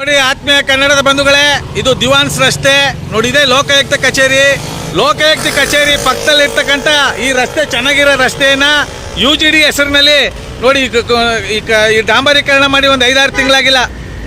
ನೋಡಿ ಆತ್ಮೀಯ ಕನ್ನಡದ ಬಂಧುಗಳೇ, ಇದು ದಿವಾನ್ಸ್ ರಸ್ತೆ. ನೋಡಿ, ಇದೆ ಲೋಕಾಯುಕ್ತ ಕಚೇರಿ. ಲೋಕಾಯುಕ್ತ ಕಚೇರಿ ಪಕ್ಕದಲ್ಲಿ ಇರ್ತಕ್ಕಂಥ ಈ ರಸ್ತೆ, ಚೆನ್ನಾಗಿರೋ ರಸ್ತೆಯನ್ನ ಯು ಜಿ ಡಿ ಹೆಸರಿನಲ್ಲಿ ನೋಡಿ, ಈ ಡಾಂಬರೀಕರಣ ಮಾಡಿ ಒಂದು ಐದಾರು ತಿಂಗಳಾಗಿಲ್ಲ.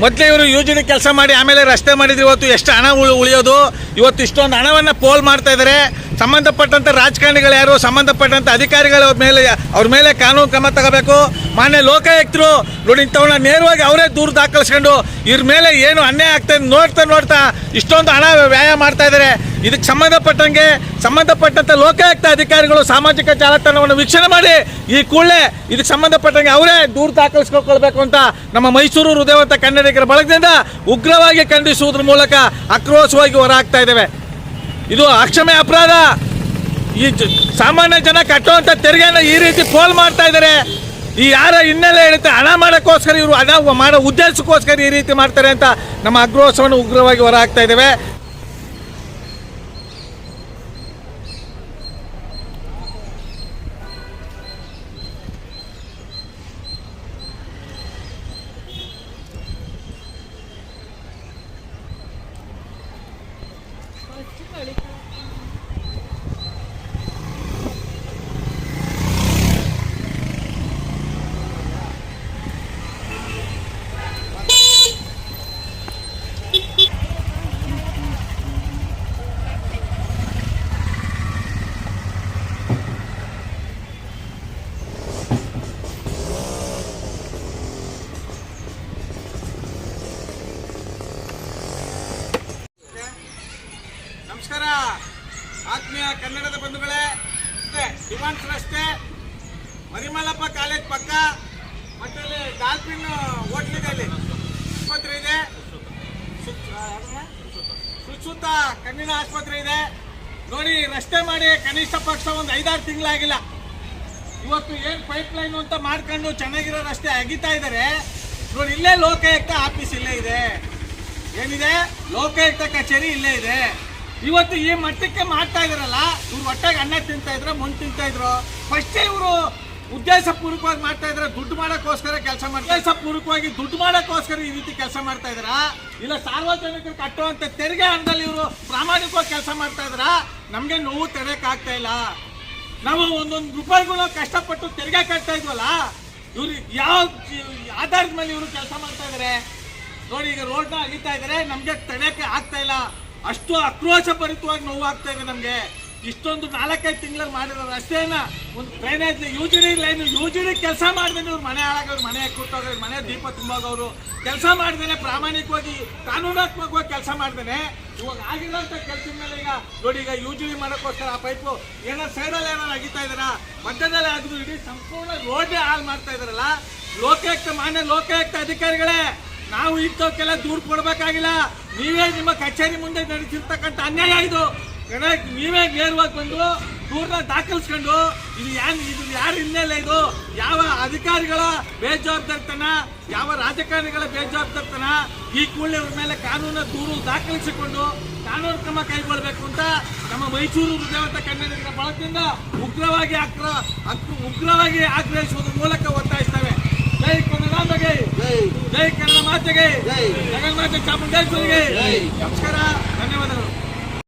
ಮೊದಲೇ ಇವರು ಯು ಜಿ ಡಿ ಕೆಲಸ ಮಾಡಿ, ಆಮೇಲೆ ರಸ್ತೆ ಮಾಡಿದ್ರು. ಇವತ್ತು ಎಷ್ಟು ಹಣ ಉಳಿ, ಉಳಿಯೋದು? ಇವತ್ತು ಇಷ್ಟೊಂದು ಹಣವನ್ನು ಪೋಲ್ ಮಾಡ್ತಾ ಇದ್ದಾರೆ ಸಂಬಂಧಪಟ್ಟಂಥ ರಾಜಕಾರಣಿಗಳು ಯಾರು? ಸಂಬಂಧಪಟ್ಟಂಥ ಅಧಿಕಾರಿಗಳ ಮೇಲೆ, ಅವ್ರ ಮೇಲೆ ಕಾನೂನು ಕ್ರಮ ತಗೋಬೇಕು. ಮಾನ್ಯ ಲೋಕಾಯುಕ್ತರು ನೋಡಿ ಇಂಥವನ್ನ ನೇರವಾಗಿ ಅವರೇ ದೂರು ದಾಖಲಿಸ್ಕೊಂಡು ಇವ್ರ ಮೇಲೆ ಏನು ಅನ್ಯಾಯ ಆಗ್ತದೆ ನೋಡ್ತಾ ನೋಡ್ತಾ ಇಷ್ಟೊಂದು ಹಣ ವ್ಯಾಯ ಮಾಡ್ತಾ ಇದ್ದಾರೆ. ಇದಕ್ಕೆ ಸಂಬಂಧಪಟ್ಟಂಗೆ ಸಂಬಂಧಪಟ್ಟಂಥ ಲೋಕಾಯುಕ್ತ ಅಧಿಕಾರಿಗಳು ಸಾಮಾಜಿಕ ಜಾಲತಾಣವನ್ನು ವೀಕ್ಷಣೆ ಮಾಡಿ ಈ ಕೂಡಲೇ ಇದಕ್ಕೆ ಸಂಬಂಧಪಟ್ಟಂಗೆ ಅವರೇ ದೂರು ದಾಖಲಿಸ್ಕೊಳ್ಬೇಕು ಅಂತ ನಮ್ಮ ಮೈಸೂರು ಹೃದಯವಂತ ಕನ್ನಡಿಗರ ಬಳಗದಿಂದ ಉಗ್ರವಾಗಿ ಖಂಡಿಸುವುದ್ರ ಮೂಲಕ ಆಕ್ರೋಶವಾಗಿ ಹೊರಹಾಕ್ತಾ ಇದ್ದೇವೆ. ಇದು ಅಕ್ಷಮ್ಯ ಅಪರಾಧ. ಈ ಸಾಮಾನ್ಯ ಜನ ಕಟ್ಟುವಂಥ ತೆರಿಗೆಯನ್ನು ಈ ರೀತಿ ಪೋಲ್ ಮಾಡ್ತಾ ಇದ್ದಾರೆ. ಈ ಯಾರ ಹಿನ್ನೆಲೆ ಹೇಳುತ್ತೆ ಹಣ ಮಾಡೋಕ್ಕೋಸ್ಕರ ಇವರು ಹಣ ಮಾಡೋ ಉದ್ದೇಶಕ್ಕೋಸ್ಕರ ಈ ರೀತಿ ಮಾಡ್ತಾರೆ ಅಂತ ನಮ್ಮ ಅಗ್ರೋಸವನ್ನು ಉಗ್ರವಾಗಿ ಹೊರಹಾಕ್ತಾ ಇದ್ದೇವೆ ಆತ್ಮೀಯ ಕನ್ನಡದ ಬಂಧುಗಳೇ ದಿವಾನ್ಸ್ ರಸ್ತೆ, ಮರಿಮಲ್ಲಪ್ಪ ಕಾಲೇಜ್ ಪಕ್ಕ ಮತ್ತೆ ಡಾಲ್ಫಿನ್ ಇದೆ ಅಲ್ಲಿ. ಆಸ್ಪತ್ರೆ ಇದೆ. ಸುತ್ತ ಕಣ್ಣಿನ ಆಸ್ಪತ್ರೆ ಇದೆ. ನೋಡಿ, ರಸ್ತೆ ಮಾಡಿ ಕನಿಷ್ಠ ಪಕ್ಷ ಒಂದು ಐದಾರು ತಿಂಗಳಾಗಿಲ್ಲ. ಇವತ್ತು ಏನು ಪೈಪ್ ಲೈನ್ ಅಂತ ಮಾಡ್ಕೊಂಡು ಚೆನ್ನಾಗಿರೋ ರಸ್ತೆ ಅಗಿತಾ ಇದ್ದಾರೆ ನೋಡಿ, ಇಲ್ಲೇ ಲೋಕಾಯುಕ್ತ ಆಫೀಸ್ ಇಲ್ಲೇ ಇದೆ. ಏನಿದೆ? ಲೋಕಾಯುಕ್ತ ಕಚೇರಿ ಇಲ್ಲೇ ಇದೆ. ಇವತ್ತು ಈ ಮಟ್ಟಕ್ಕೆ ಮಾಡ್ತಾ ಇದ್ರಲ್ಲ, ಇವ್ರು ಒಟ್ಟಾಗಿ ಅನ್ನ ತಿಂತಾ ಇದ್ರು ಮಣ್ಣು ತಿಂತಾ ಇದ್ರು? ಫಸ್ಟ್ ಇವರು ಉದ್ದೇಶ ಪೂರ್ವಕವಾಗಿ ಮಾಡ್ತಾ ಇದ್ರೆ, ದುಡ್ಡು ಮಾಡೋಕ್ಕೋಸ್ಕರ ಕೆಲಸ ಮಾಡ್ತಾ ಉದ್ದೇಶ ಪೂರ್ವಕವಾಗಿ ದುಡ್ಡು ಮಾಡೋಕ್ಕೋಸ್ಕರ ಈ ರೀತಿ ಕೆಲಸ ಮಾಡ್ತಾ ಇದ್ರ? ಇಲ್ಲ ಸಾರ್ವಜನಿಕರು ಕಟ್ಟುವಂತ ತೆರಿಗೆ ಹಣದಲ್ಲಿ ಇವರು ಪ್ರಾಮಾಣಿಕವಾಗಿ ಕೆಲಸ ಮಾಡ್ತಾ ಇದ್ರ? ನಮಗೆ ನೋವು ಆಗ್ತಾ ಇಲ್ಲ. ನಾವು ಒಂದೊಂದು ರೂಪಾಯಿಗಳು ಕಷ್ಟಪಟ್ಟು ತೆರಿಗೆ ಕಟ್ತಾ ಇದ್ವಲ್ಲ, ಇವ್ರು ಯಾವ ಆಧಾರದ ಮೇಲೆ ಇವರು ಕೆಲಸ ಮಾಡ್ತಾ ಇದಾರೆ? ನೋಡಿ, ಈಗ ರೋಡ್ನ ಅಗಿತಾ ಇದ್ದಾರೆ ನಮಗೆ ತಡೆಯಕ್ಕೆ ಆಗ್ತಾ ಇಲ್ಲ. ಅಷ್ಟು ಆಕ್ರೋಶ ಭರಿತವಾಗಿ ನೋವಾಗ್ತಾ ಇದೆ ನಮಗೆ. ಇಷ್ಟೊಂದು ನಾಲ್ಕೈದು ತಿಂಗಳಲ್ಲಿ ಮಾಡಿರೋ ರಸ್ತೆಯನ್ನ ಒಂದು ಡ್ರೈನೇಜ್ ಯೋಜನೆ ಇಲ್ಲ ಇನ್ನು ಲೈನ್ ಯು ಜಿ ಡಿ ಕೆಲಸ ಮಾಡ್ದೇನೆ ಇವ್ರು ಮನೆ ಹಾಳಾಗೋರು, ಮನೆ ಕೊಟ್ಟೋಗೋರು ಮನೆ ದೀಪ ತುಂಬೋಗವ್ರು ಕೆಲಸ ಮಾಡ್ದೇನೆ, ಪ್ರಾಮಾಣಿಕವಾಗಿ, ಕಾನೂನಾತ್ಮಕವಾಗಿ ಕೆಲಸ ಮಾಡ್ದೇನೆ. ಇವಾಗ ಆಗಿರೋಂಥ ಕೆಲಸ ಮೇಲೆ ಈಗ ನೋಡಿ, ಈಗ ಯೋಜನೆ ಮಾಡೋಕ್ಕೋಸ್ಕರ ಆ ಪೈಪು ಏನೋ ಸೈಡಲ್ಲಿ ಏನಾರು ಅಗಿತಾ ಇದಾರ ಮಧ್ಯದಲ್ಲಿ ಆಗಿದ್ರು, ಇಡೀ ಸಂಪೂರ್ಣ ರೋಡೇ ಹಾಳು ಮಾಡ್ತಾ ಇದಾರಲ್ಲ ಲೋಕಾಯುಕ್ತ, ಮಾನ್ಯ ಲೋಕಾಯುಕ್ತ ಅಧಿಕಾರಿಗಳೇ ನಾವು ಇಂಥವಕ್ಕೆಲ್ಲ ದೂರು ಕೊಡಬೇಕಾಗಿಲ್ಲ. ನೀವೇ ನಿಮ್ಮ ಕಚೇರಿ ಮುಂದೆ ನಡೆಸಿರ್ತಕ್ಕಂಥ ಅನ್ಯಾಯ ಇದು. ನೀವೇ ನೇರವಾಗಿ ಬಂದು ದೂರನ್ನ ದಾಖಲಿಸ್ಕೊಂಡು, ಇದು ಯಾನ್ ಇದು ಯಾರ ಹಿನ್ನೆಲೆ ಇದು? ಯಾವ ಅಧಿಕಾರಿಗಳ ಬೇಜವಾಬ್ದಾರಿತನ? ಯಾವ ರಾಜಕಾರಣಿಗಳ ಬೇಜವಾಬ್ದಾರಿತನ? ಈ ಕೂಡಲೇ ಅವ್ರ ಮೇಲೆ ಕಾನೂನು ದೂರು ದಾಖಲಿಸಿಕೊಂಡು ಕಾನೂನು ಕ್ರಮ ಕೈಗೊಳ್ಳಬೇಕು ಅಂತ ನಮ್ಮ ಮೈಸೂರು ಹೃದಯವಂತ ಕನ್ನಡಿಗರ ಬಳಕೆಯಿಂದ ಉಗ್ರವಾಗಿ ಆಕ್ರ ಉಗ್ರವಾಗಿ ಆಗ್ರಹಿಸುವುದರ ಮೂಲಕ ಒತ್ತಾಯಿಸ್ತೇವೆ. ಜೈ ಮಾತೆಗೆ ಜಗನ್ಮಾತೆ ಚಾಮುಂಡೇಶ್ವರಿಗೆ ನಮಸ್ಕಾರ ಧನ್ಯವಾದಗಳು